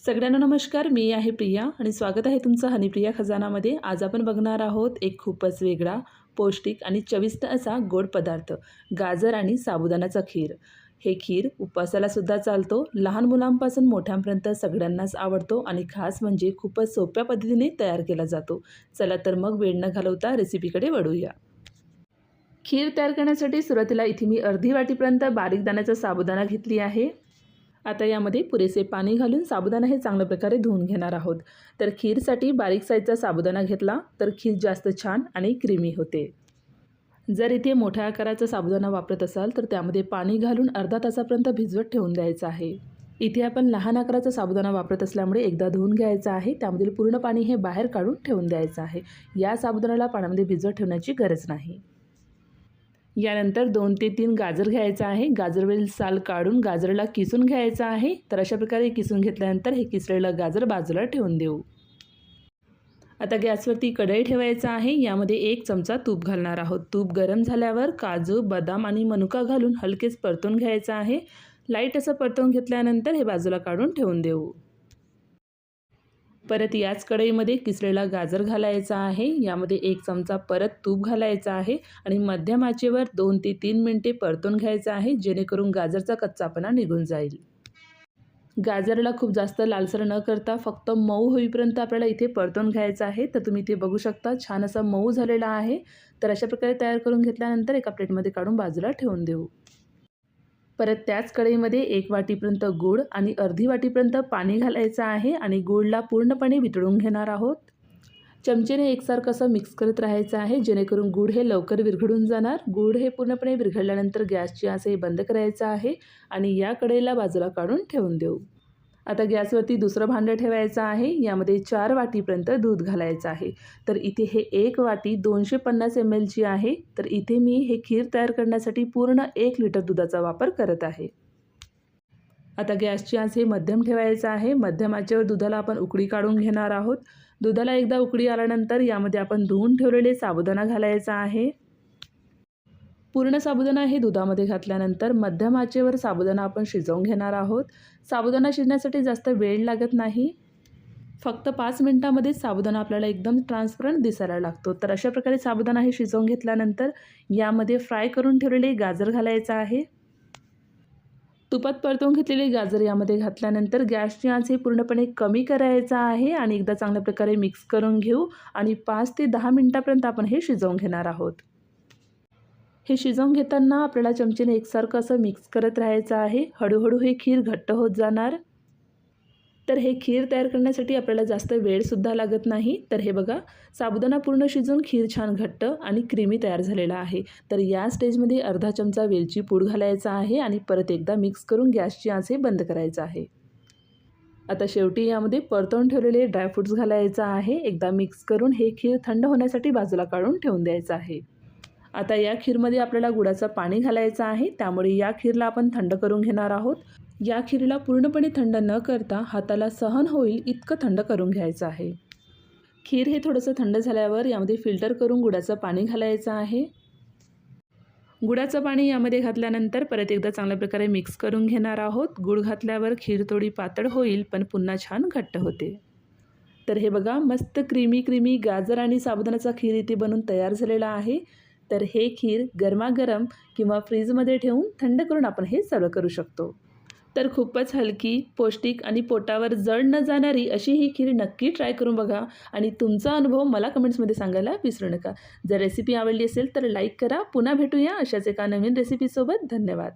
सगळ्यांना नमस्कार मी आहे प्रिया आणि स्वागत आहे तुमचं हनीप्रिया खजानामध्ये. आज आपण बघणार आहोत एक खूपच वेगळा पौष्टिक आणि चविष्ट असा गोड पदार्थ गाजर आणि साबुदाण्याचा खीर. हे खीर उपवासालासुद्धा चालतो लहान मुलांपासून मोठ्यांपर्यंत सगळ्यांनाच आवडतो आणि खास म्हणजे खूपच सोप्या पद्धतीने तयार केला जातो. चला तर मग वेळ न घालवता रेसिपीकडे वळूया. खीर तयार करण्यासाठी सुरुवातीला इथे मी अर्धी वाटीपर्यंत बारीक दाण्याचा साबुदाणा घेतली आहे. आता यामध्ये पुरेसे पाणी घालून साबुदाणा हे चांगल्या प्रकारे धुवून घेणार आहोत. तर खीरसाठी बारीक साईजचा साबुदाणा घेतला तर खीर जास्त छान आणि क्रीमी होते. जर इथे मोठ्या आकाराचा साबुदाणा वापरत असाल तर त्यामध्ये पाणी घालून अर्धा तासापर्यंत भिजवत ठेवून द्यायचं आहे. इथे आपण लहान आकाराचा साबुदाणा वापरत असल्यामुळे एकदा धुवून घ्यायचा आहे. त्यामधील पूर्ण पाणी हे बाहेर काढून ठेवून द्यायचं आहे. या साबुदाण्याला पाण्यामध्ये भिजवत ठेवण्याची गरज नाही. यानंतर दोन ते तीन गाजर घ्यायचं आहे. गाजरवरील साल काढून गाजरला किसून घ्यायचा आहे. तर अशा प्रकारे किसून घेतल्यानंतर हे किसलेलं गाजर बाजूला ठेवून देऊ. आता गॅसवरती कढई ठेवायचं आहे. यामध्ये एक चमचा तूप घालणार आहोत. तूप गरम झाल्यावर काजू बदाम आणि मनुका घालून हलकेच परतून घ्यायचा आहे. लाइट असं परतवून घेतल्यानंतर हे बाजूला काढून ठेवून देऊ. परत याच कढईमध्ये किसलेला गाजर घालायचा आहे. यामध्ये एक चमचा परत तूप घालायचा आहे आणि मध्यम आचेवर दोन ते तीन मिनटे परतून घ्यायचं आहे जेणेकरून गाजरचा कच्चापणा निघून जाईल. गाजरला खूप जास्त लालसर न करता फक्त मऊ होईपर्यंत आपल्याला इथे परतून घ्यायचं आहे. तर तुम्ही इथे बघू शकता छान असा मऊ झालेला आहे. तर अशा प्रकारे तयार करून घेतल्यानंतर एका प्लेटमध्ये काढून बाजूला ठेवून देऊ. परत त्याच कढईमध्ये एक वाटीपर्यंत गूळ आणि अर्धी वाटीपर्यंत पाणी घालायचं आहे आणि गूळला पूर्णपणे वितळून घेणार आहोत. चमचेने एकसारखं असं मिक्स करत राहायचं आहे जेणेकरून गूळ हे लवकर विरघळून जाणार. गूळ हे पूर्णपणे विरघळल्यानंतर गॅसची आस हे बंद करायचं आहे आणि या कढईला बाजूला काढून ठेवून देऊ. आता गॅसवरती दुसरं भांडं ठेवायचं आहे. यामध्ये चार वाटीपर्यंत दूध घालायचं आहे. तर इथे हे एक वाटी दोनशे पन्नास एम एलची आहे. तर इथे मी हे खीर तयार करण्यासाठी पूर्ण एक लिटर दुधाचा वापर करत आहे. आता गॅसची आज हे मध्यम ठेवायचं आहे. मध्यम आचेवर दुधाला आपण उकळी काढून घेणार आहोत. दुधाला एकदा उकळी आल्यानंतर यामध्ये आपण धुवून ठेवलेले साबुदाणा घालायचा आहे. पूर्ण साबुदाणा हे दुधामध्ये घातल्यानंतर मध्यम आचेवर साबुदाणा आपण शिजवून घेणार आहोत. साबुदाणा शिजण्यासाठी जास्त वेळ लागत नाही. फक्त पाच मिनटामध्येच साबुदाणा आपल्याला एकदम ट्रान्सपरंट दिसायला लागतो. तर अशा प्रकारे साबुदाणा हे शिजवून घेतल्यानंतर यामध्ये फ्राय करून ठेवलेले गाजर घालायचं आहे. तुपात परतवून घेतलेले गाजर यामध्ये घातल्यानंतर गॅसची आज हे पूर्णपणे कमी करायचा आहे आणि एकदा चांगल्या प्रकारे मिक्स करून घेऊ आणि पाच ते दहा मिनटापर्यंत आपण हे शिजवून घेणार आहोत. हे शिजवून घेताना आपल्याला चमचेने एकसारखं असं मिक्स करत राहायचं आहे. हळूहळू हे खीर घट्ट होत जाणार. तर हे खीर तयार करण्यासाठी आपल्याला जास्त वेळसुद्धा लागत नाही. तर हे बघा साबुदाणा पूर्ण शिजून खीर छान घट्ट आणि क्रीमी तयार झालेला आहे. तर या स्टेजमध्ये अर्धा चमचा वेलची पूड घालायचा आहे आणि परत एकदा मिक्स करून गॅसची आंच हे बंद करायचं आहे. आता शेवटी यामध्ये परतवून ठेवलेले ड्रायफ्रूट्स घालायचं आहे. एकदा मिक्स करून हे खीर थंड होण्यासाठी बाजूला काढून ठेवून द्यायचं आहे. आता या खीरमध्ये आपल्याला गुळाचं पाणी घालायचं आहे. त्यामुळे या खीरला आपण थंड करून घेणार आहोत. या खीरला पूर्णपणे थंड न करता हाताला सहन होईल इतकं थंड करून घ्यायचं आहे. खीर हे थोडंसं थंड झाल्यावर यामध्ये फिल्टर करून गुळाचं पाणी घालायचं आहे. गुळाचं पाणी यामध्ये घातल्यानंतर परत एकदा चांगल्या प्रकारे मिक्स करून घेणार आहोत. गुळ घातल्यावर खीर थोडी पातळ होईल पण पुन्हा छान घट्ट होते. तर हे बघा मस्त क्रीमी क्रीमी गाजर आणि साबुदाण्याचा खीर इथे बनून तयार झालेला आहे. तर हे खीर गरमागरम किंवा फ्रीजमध्ये ठेवून थंड करून आपण हे सर्व करू शकतो. तर खूपच हलकी पौष्टिक आणि पोटावर जड न जाणारी अशी ही खीर नक्की ट्राय करून बघा आणि तुमचा अनुभव मला कमेंट्समध्ये सांगायला विसरू नका. जर रेसिपी आवडली असेल तर लाईक करा. पुन्हा भेटूया अशाच एका नवीन रेसिपीसोबत. धन्यवाद.